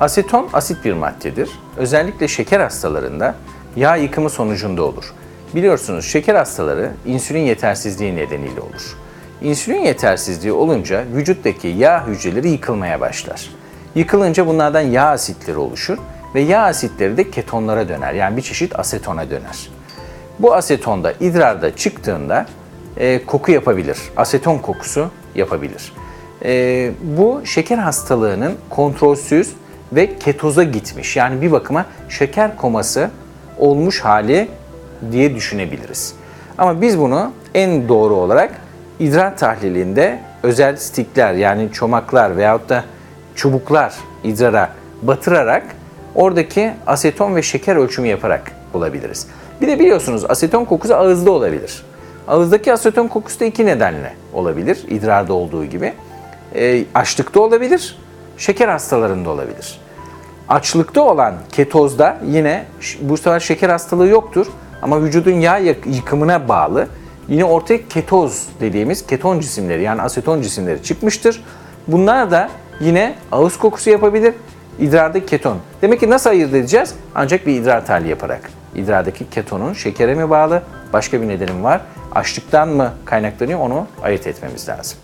Aseton asit bir maddedir. Özellikle şeker hastalarında yağ yıkımı sonucunda olur. Biliyorsunuz şeker hastaları insülin yetersizliği nedeniyle olur. İnsülin yetersizliği olunca vücuttaki yağ hücreleri yıkılmaya başlar. Yıkılınca bunlardan yağ asitleri oluşur ve yağ asitleri de ketonlara döner. Yani bir çeşit asetona döner. Bu aseton da idrarda çıktığında e, koku yapabilir. Aseton kokusu yapabilir. E, bu şeker hastalığının kontrolsüz ve ketoza gitmiş. Yani bir bakıma şeker koması olmuş hali diye düşünebiliriz. Ama biz bunu en doğru olarak idrar tahlilinde özel stikler yani çomaklar veyahut da çubuklar idrara batırarak oradaki aseton ve şeker ölçümü yaparak bulabiliriz. Bir de biliyorsunuz aseton kokusu ağızda olabilir. Ağızdaki aseton kokusu da iki nedenle olabilir idrarda olduğu gibi. E, açlıkta olabilir, şeker hastalarında olabilir. Açlıkta olan ketozda yine bu sefer şeker hastalığı yoktur ama vücudun yağ yıkımına bağlı yine ortaya ketoz dediğimiz keton cisimleri yani aseton cisimleri çıkmıştır. Bunlar da yine ağız kokusu yapabilir, idrardaki keton. Demek ki nasıl ayırt edeceğiz? Ancak bir idrar tahlili yaparak. İdrardaki ketonun şekere mi bağlı, başka bir nedeni var, açlıktan mı kaynaklanıyor onu ayırt etmemiz lazım.